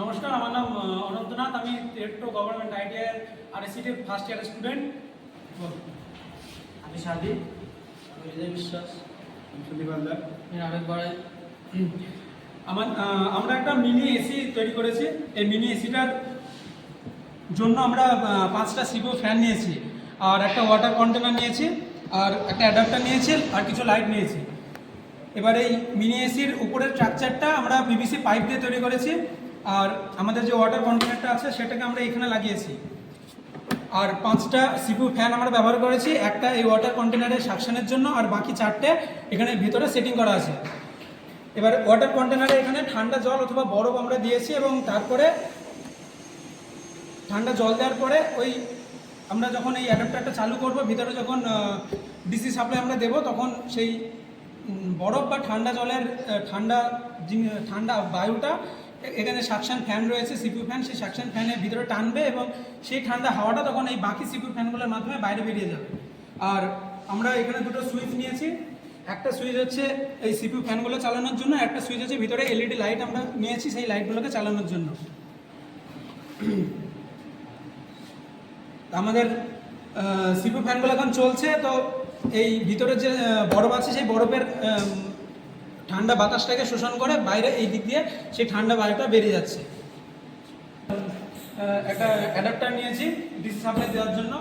নমস্কার আমার নাম অনন্তনাথ। আমি টেট্রো গভর্নমেন্ট আইটিআই আর এসিটি ফার্স্ট ইয়ার স্টুডেন্ট আমি সাদি আমি হৃদয় বিশ্বাস সুদীপ হালদার। আমি আবেগ বাড়াই আমার আমরা একটা মিনি এসি তৈরি করেছি। এই মিনি এসিটার জন্য আমরা পাঁচটা সিপো ফ্যান নিয়েছি আর একটা ওয়াটার কন্টেনার নিয়েছি আর একটা অ্যাডাপ্টার নিয়েছি আর কিছু লাইট নিয়েছি। এবার এই মিনি এসির উপরের স্ট্রাকচারটা আমরা পিভিসি পাইপ দিয়ে তৈরি করেছি। আর আমাদের যে ওয়াটার কন্টেনারটা আছে, সেটাকে আমরা এখানে লাগিয়েছি। আর পাঁচটা সিপু ফ্যান আমরা ব্যবহার করেছি, একটা এই ওয়াটার কন্টেনারের সাকশানের জন্য, আর বাকি চারটে এখানে ভিতরে সেটিং করা আছে। এবার ওয়াটার কন্টেনারে এখানে ঠান্ডা জল অথবা বরফ আমরা দিয়েছি এবং তারপরে ঠান্ডা জল দেওয়ার পরে ওই আমরা যখন এই অ্যাডাপ্টারটা চালু করব, ভিতরে যখন ডিসি সাপ্লাই আমরা দেব, তখন সেই বরফ বা ঠান্ডা জলের ঠান্ডা ঠান্ডা বায়ুটা এখানে সাকশন ফ্যান রয়েছে, সিপিউ ফ্যান, সেই সাকশন ফ্যানের ভিতরে টানবে এবং সেই ঠান্ডা হাওয়াটা তখন এই বাকি সিপিউ ফ্যানগুলোর মাধ্যমে বাইরে বেরিয়ে যাবে। আর আমরা এখানে দুটো সুইচ নিয়েছি, একটা সুইচ হচ্ছে এই সিপিউ ফ্যানগুলো চালানোর জন্য, একটা সুইচ হচ্ছে ভিতরে এলইডি লাইট আমরা নিয়েছি সেই লাইটগুলোকে চালানোর জন্য। আমাদের সিপিউ ফ্যানগুলো এখন চলছে, তো এই ভিতরে যে বরফ আছে, সেই বরফের ঠান্ডা বাতাসটাকে শোষণ করে বাইরে এই দিক দিয়ে সেই ঠান্ডা বায়ুটা বেরিয়ে যাচ্ছে। একটা অ্যাডাপ্টার নিয়েছি ডিস সাপ্লাই দেওয়ার জন্য।